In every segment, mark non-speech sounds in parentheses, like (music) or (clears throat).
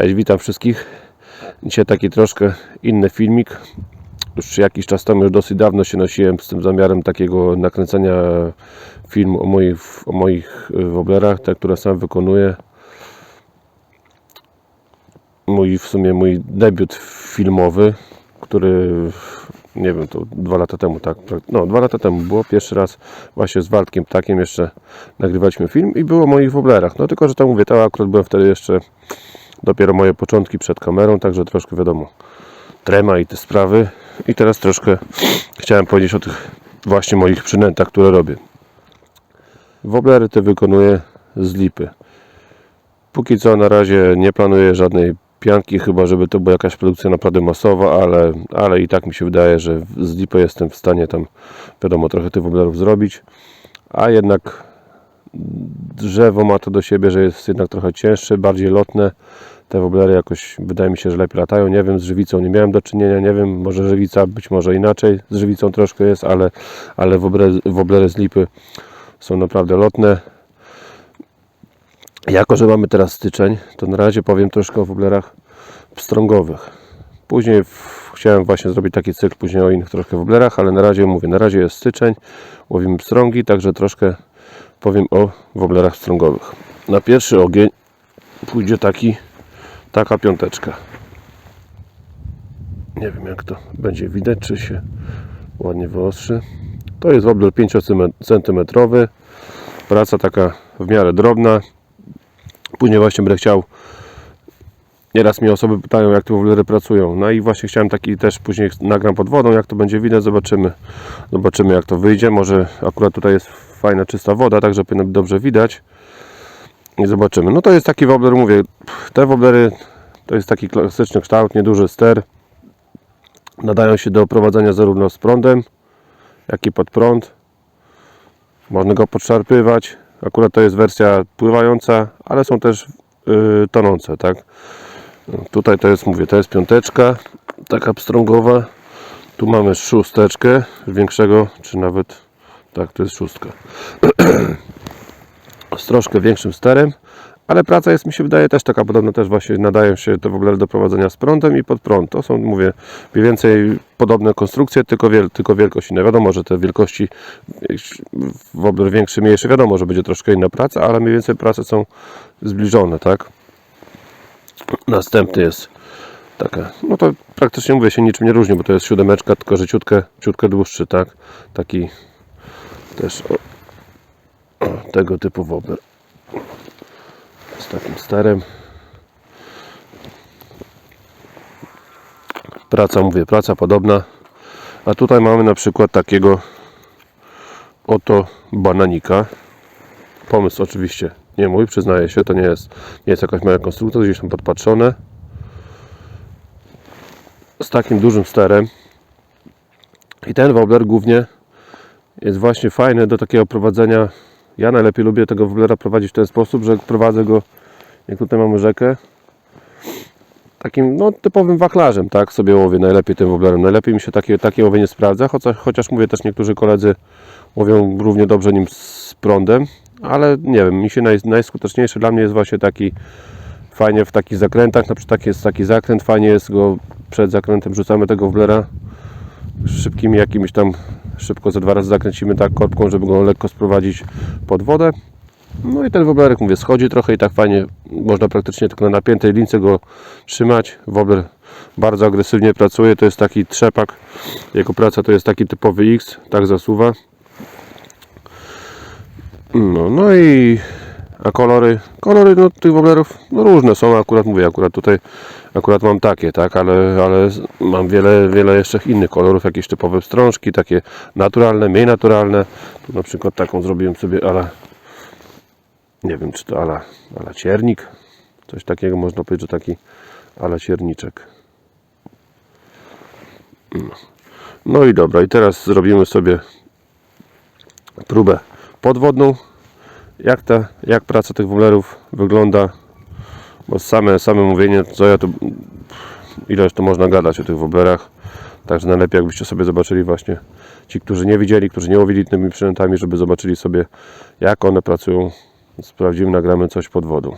Cześć, witam wszystkich. Dzisiaj taki troszkę inny filmik. Już jakiś czas temu, już dosyć dawno się nosiłem z tym zamiarem takiego nakręcenia filmu o moich, o moich y, woblerach, te, które sam wykonuję. Mój, w sumie mój debiut filmowy, który nie wiem, to dwa lata temu, tak? No, dwa lata temu było pierwszy raz właśnie z Waldkiem Ptakiem jeszcze nagrywaliśmy film i było o moich woblerach. No tylko, że tam mówię, to akurat byłem wtedy jeszcze dopiero moje początki przed kamerą, także troszkę wiadomo, trema i te sprawy. I teraz troszkę chciałem powiedzieć o tych właśnie moich przynętach, które robię. Woblery te wykonuję z lipy. Póki co na razie nie planuję żadnej pianki, chyba żeby to była jakaś produkcja naprawdę masowa, ale, ale i tak mi się wydaje, że z lipy jestem w stanie tam, wiadomo, trochę tych woblerów zrobić. A jednak drzewo ma to do siebie, że jest jednak trochę cięższe, bardziej lotne. Te woblery jakoś wydaje mi się, że lepiej latają. Nie wiem, z żywicą nie miałem do czynienia, nie wiem, może żywica być może inaczej z żywicą troszkę jest, ale, ale woblery, z lipy są naprawdę lotne. Jako, że mamy teraz styczeń, to na razie powiem troszkę o woblerach pstrągowych. Później w, chciałem właśnie zrobić taki cykl później o innych troszkę woblerach, ale na razie mówię, na razie jest styczeń, łowimy pstrągi, także troszkę powiem o woblerach pstrągowych. Na pierwszy ogień pójdzie taki, taka piąteczka. Nie wiem jak to będzie widać, czy się ładnie wyostrzy. To jest wobler 5 cm. Praca taka w miarę drobna. Później właśnie będę chciał Nieraz mnie osoby pytają, jak te woblery pracują. No i właśnie chciałem taki też później nagram pod wodą, jak to będzie widać, zobaczymy. Zobaczymy, jak to wyjdzie. Może akurat tutaj jest fajna, czysta woda, także powinno być dobrze widać. I zobaczymy. No to jest taki wobler, mówię, te woblery to jest taki klasyczny kształt, nieduży ster. Nadają się do prowadzenia zarówno z prądem, jak i pod prąd. Można go podszarpywać. Akurat to jest wersja pływająca, ale są też yy, tonące, tak? Tutaj to jest, mówię, to jest piąteczka, taka pstrągowa. Tu mamy szósteczkę większego, czy nawet, tak, to jest szóstka. (clears throat) Z troszkę większym sterem, ale praca jest, mi się wydaje, też taka podobna, też właśnie nadają się te woblery do prowadzenia z prądem i pod prąd. To są, mówię, mniej więcej podobne konstrukcje, tylko, wiel, tylko wielkość inna. Wiadomo, że te wielkości, wobler większy, mniejszy, wiadomo, że będzie troszkę inna praca, ale mniej więcej prace są zbliżone, tak? Następny jest taka, no to praktycznie mówię się niczym nie różni, bo to jest siódemeczka, tylko że ciutkę, ciutkę dłuższy, tak? Taki też o, o, tego typu wobler. Z takim starym. Praca, mówię, praca podobna. A tutaj mamy na przykład takiego oto bananika. Pomysł oczywiście nie mój, przyznaję się, to nie jest, nie jest jakaś moja konstrukcja, gdzieś tam podpatrzone. Z takim dużym sterem. I ten wobler głównie jest właśnie fajny do takiego prowadzenia. Ja najlepiej lubię tego woblera prowadzić w ten sposób, że prowadzę go, jak tutaj mamy rzekę, takim no, typowym wachlarzem, tak sobie łowię najlepiej tym woblerem. Najlepiej mi się takie, takie łowienie sprawdza, chociaż, chociaż mówię też niektórzy koledzy łowią równie dobrze nim z prądem, ale nie wiem, mi się naj, najskuteczniejszy dla mnie jest właśnie taki fajnie w takich zakrętach, na przykład taki jest taki zakręt, fajnie jest go przed zakrętem rzucamy tego woblera szybkimi jakimiś tam szybko ze dwa razy zakręcimy tak korbką, żeby go lekko sprowadzić pod wodę no i ten woblerek, mówię, schodzi trochę i tak fajnie można praktycznie tylko na napiętej lince go trzymać. Wobler bardzo agresywnie pracuje, to jest taki trzepak. Jego praca to jest taki typowy X, tak zasuwa. No, no i a kolory, kolory no, tych woblerów no, różne są, akurat mówię, akurat tutaj akurat mam takie, tak, ale, ale mam wiele, wiele jeszcze innych kolorów, jakieś typowe strążki, takie naturalne, mniej naturalne. Tu na przykład taką zrobiłem sobie, ale nie wiem czy to ala, ala ciernik. Coś takiego można powiedzieć, że taki ala cierniczek. No i dobra i teraz zrobimy sobie próbę podwodną jak ta, jak praca tych woblerów wygląda? Bo same, same mówienie co ja tu ileż to można gadać o tych woblerach także najlepiej jakbyście sobie zobaczyli właśnie ci, którzy nie widzieli, którzy nie łowili tymi przynętami, żeby zobaczyli sobie jak one pracują. Sprawdzimy, nagramy coś pod wodą.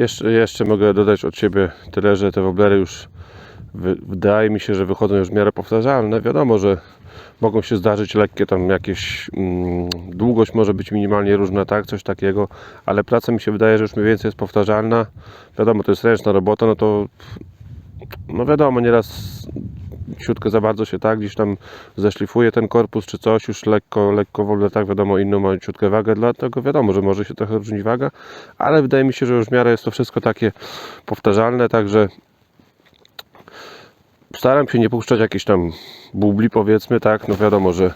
Jeszcze, jeszcze mogę dodać od siebie tyle, że te woblery już wy, wydaje mi się, że wychodzą już w miarę powtarzalne. Wiadomo, że mogą się zdarzyć lekkie tam jakieś mm, długość może być minimalnie różna, tak, coś takiego, ale praca mi się wydaje, że już mniej więcej jest powtarzalna. Wiadomo, to jest ręczna robota, no to no wiadomo, nieraz siutkę za bardzo się tak gdzieś tam zeszlifuje ten korpus czy coś, już lekko, lekko w ogóle tak wiadomo inną ma ciutkę wagę, dlatego wiadomo, że może się trochę różnić waga, ale wydaje mi się, że już w miarę jest to wszystko takie powtarzalne, także staram się nie puszczać jakichś tam bubli powiedzmy, tak, no wiadomo, że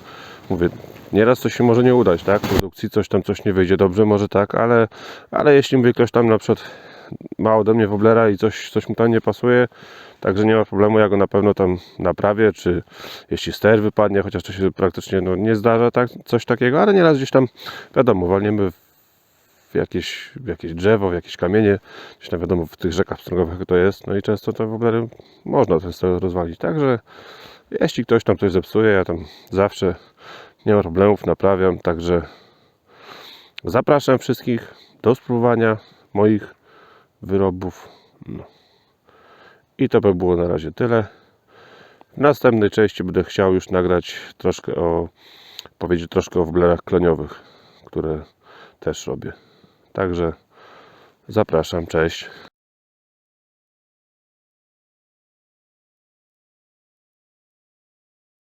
mówię, nieraz coś się może nie udać, tak, w produkcji coś tam coś nie wyjdzie dobrze, może tak, ale, ale jeśli mówię, ktoś tam na przykład ma ode mnie woblera i coś, coś mu tam nie pasuje, także nie ma problemu, ja go na pewno tam naprawię, czy jeśli ster wypadnie, chociaż to się praktycznie no, nie zdarza, tak, coś takiego, ale nieraz gdzieś tam, wiadomo, walniemy w jakieś, w jakieś drzewo, w jakieś kamienie, gdzieś tam wiadomo w tych rzekach pstrągowych to jest, no i często te woblery można często rozwalić, także jeśli ktoś tam coś zepsuje, ja tam zawsze nie ma problemów, naprawiam, także zapraszam wszystkich do spróbowania moich wyrobów. No. I to by było na razie tyle. W następnej części będę chciał już nagrać troszkę o, powiedzieć troszkę o woblerach kleniowych, które też robię. Także zapraszam, cześć.